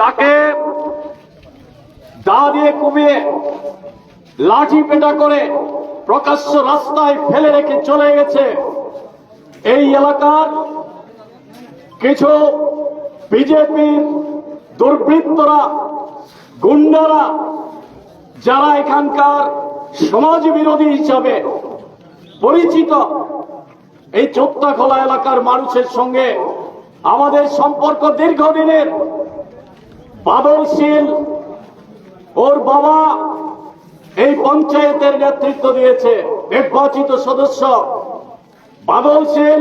তাকে দা দিয়ে কুবিয়ে লাঠি পেটা করে প্রকাশ্য রাস্তায় ফেলে রেখে চলে গেছে। এই এলাকার কিছু বিজেপির দুর্বৃত্তরা, গুন্ডারা, যারা এখানকার সমাজ বিরোধী হিসাবে পরিচিত এই চোত্তাখোলা এলাকার মানুষের সঙ্গে আমাদের সম্পর্ক দীর্ঘদিনের, বাদলশীল। ওর বাবা এই পঞ্চায়েতের নেতৃত্ব দিয়েছে, নির্বাচিত সদস্য। বাদলশীল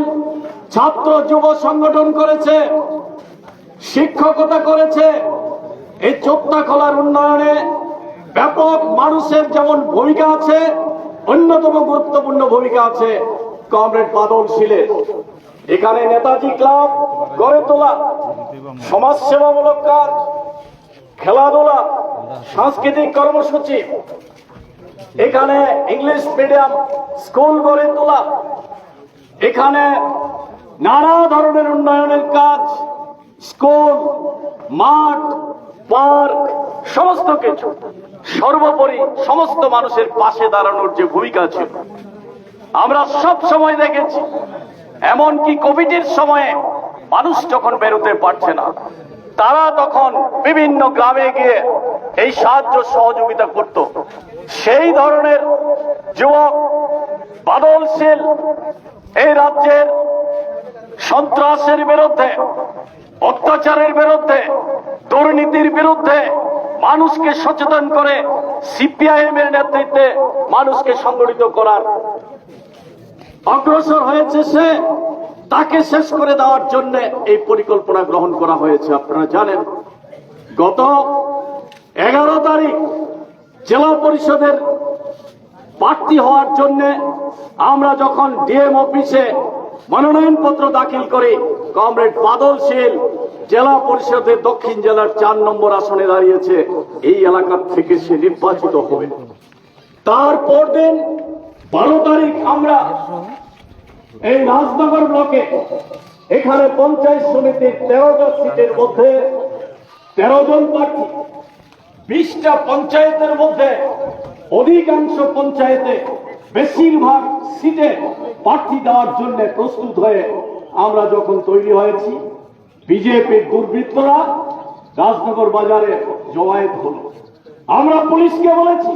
ছাত্র যুব সংগঠন করেছে, শিক্ষকতা করেছে। এই খোলার উন্নয়নে ব্যাপক মানুষের যেমন ভূমিকা আছে, অন্যতম গুরুত্বপূর্ণ ভূমিকা আছে কমরেড বাদল শিলের এখানে নেতাজি ক্লাব গড়ে তোলা, সমাজসেবামূলক কাজ, খেলাধুলা, সাংস্কৃতিক কর্মসূচি, এখানে ইংলিশ মিডিয়াম স্কুল গড়ে তোলা, এখানে নানা ধরনের উন্নয়নের কাজ, স্কুল, মাঠ, পার্ক, সমস্ত কিছু। সর্বোপরি সমস্ত মানুষের পাশে দাঁড়ানোর যে ভূমিকা ছিল। আমরা সব সময় দেখেছি, এমনকি কোভিডের সময়ে মানুষ যখন বেরোতে পারছে না, তারা তখন বিভিন্ন গ্রামে গিয়ে এই সাহায্য সহযোগিতা করত। সেই ধরনের যুবক, বাদলশীল এই রাজ্যের সন্ত্রাসের বিরুদ্ধে, অত্যাচারের বিরুদ্ধে, দুর্নীতির বিরুদ্ধে মানুষকে সচেতন করে সিপিআইএম এর নেতৃত্বে মানুষকে সংগঠিত করার অগ্রসর হয়েছে সে। তাকে শেষ করে দেওয়ার জন্য এই পরিকল্পনা গ্রহণ করা হয়েছে। আপনারা জানেন, গত এগারো তারিখ জেলা পরিষদের প্রার্থী হওয়ার জন্য আমরা যখন ডিএম অফিসে মনোনয়নপত্র দাখিল করি, কমরেড বাদল শীল জেলা পরিষদের দক্ষিণ জেলার চার নম্বর আসনে দাঁড়িয়েছে। এই এলাকার থেকে সে নির্বাচিত হবে। তারপর দিন বারো তারিখ আমরা এই রাজনগর ব্লকে এখানে পঞ্চায়েত সমিতির তেরোটা সিটের মধ্যে তেরো জন প্রার্থী। বিশটা পঞ্চায়েতের মধ্যে অধিকাংশ পঞ্চায়েতে বেশিরভাগ সিটে প্রার্থী দেওয়ার জন্য প্রস্তুত হয়ে আমরা যখন তৈরি হয়েছি, বিজেপির দুর্বৃত্তরা রাজনগর বাজারে জমায়েত হলো। আমরা পুলিশকে বলেছি,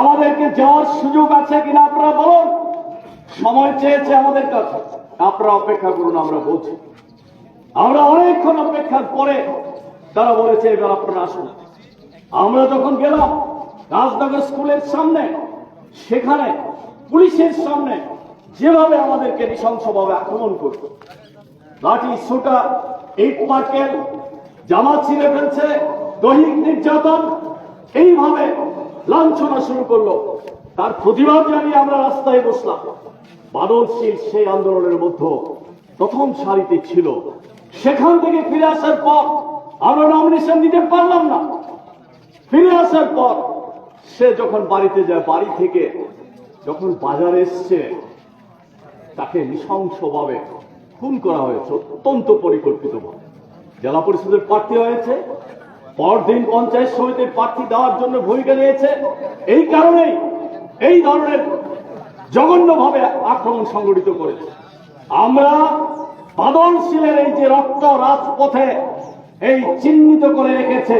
আমাদেরকে যাওয়ার সুযোগ আছে কিনা আপনারা বলুন। সময় চেয়েছে আমাদের কাছে। আপনারা অপেক্ষা করুন, আমরা বলছি। আমরা অনেকক্ষণ অপেক্ষার পরে তারা বলেছে, এবার আপনারা আসুন। আমরা যখন গেলাম, রাজনগর স্কুলের সামনে, সেখানে পুলিশের সামনে যেভাবে আমাদেরকে নৃশংসভাবে আক্রমণ করত লাঠি সোটা ইট পাটকেল জামা ছিঁড়ে ফেলছে, দৈহিক নির্যাতন, এইভাবে লাঞ্ছনা শুরু করল। তার প্রতিবাদ জানিয়ে আমরা রাস্তায় বসলাম। বাদলশীল সেই আন্দোলনের মধ্যে প্রথম সারিতে ছিল। সেখান থেকে ফিরে আসার পর আমরা নমিনেশন দিতে পারলাম না। ফিরে আসার পর সে যখন বাড়িতে যায়, বাড়ি থেকে যখন বাজারে এসছে, তাকে নৃশংসভাবে খুন করা হয়েছে, অত্যন্ত পরিকল্পিতভাবে। জেলা পরিষদের প্রার্থী হয়েছে, পরদিন পঞ্চায়েত সমিতির প্রার্থী দেওয়ার জন্য ভূমিকা নিয়েছে। এই কারণেই এই ধরনের জঘন্যভাবে আক্রমণ সংগঠিত করেছে। আমরা বাদলশীলের এই যে রক্ত রাজপথে এই চিহ্নিত করে রেখেছে,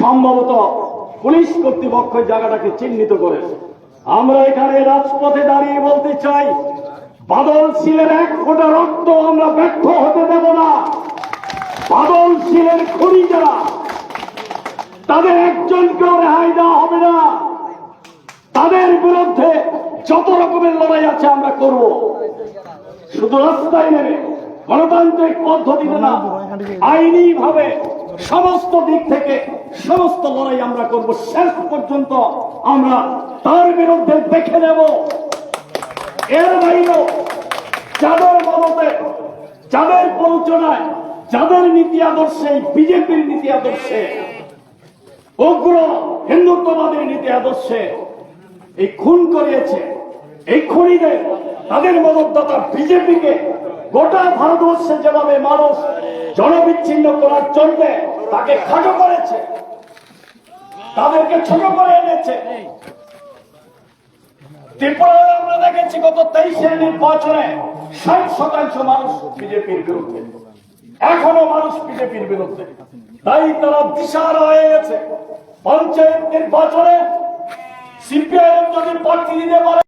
সম্ভবত পুলিশ কর্তৃপক্ষ জায়গাটাকে চিহ্নিত করে আমরা এখানে রাজপথে দাঁড়িয়ে বলতে চাই বাদল শিলের এক ফোঁটা রক্ত আমরা ব্যর্থ হতে দেব না। বাদল শিলের খুনি যারা, তাদের একজনকেও রেহাই দেওয়া হবে না। তাদের বিরুদ্ধে যত রকমের লড়াই আছে আমরা করব। শুধু রাস্তায় নেমে গণতান্ত্রিক পদ্ধতিতে না আইনি ভাবে সমস্ত দিক থেকে সমস্ত লড়াই আমরা করব। শেষ পর্যন্ত আমরা তার বিরুদ্ধে দেখে নেব। এর বাইরেও যাদের মদতে যাদের প্ররোচনায়, যাদের নীতি আদর্শে, বিজেপির নীতি আদর্শে, উগ্র হিন্দুত্ববাদের নীতি আদর্শে এই খুন করিয়েছে, এই খুনিদের তাদের মদতদাতা বিজেপিকে গোটা ভারতবর্ষে যেভাবে মানুষ জনবিচ্ছিন্ন করার জন্য তাকে খাটো করেছে, তাদেরকে ছোট করে এনেছে। আমরা দেখেছি গত তেইশের নির্বাচনে ষাট শতাংশ মানুষ বিজেপির বিরুদ্ধে। এখনও মানুষ বিজেপির বিরুদ্ধে। তাই তারা দিশার হয়ে গেছে। পঞ্চায়েত নির্বাচনে সিপিআইএম যদি প্রার্থী দিতে পারে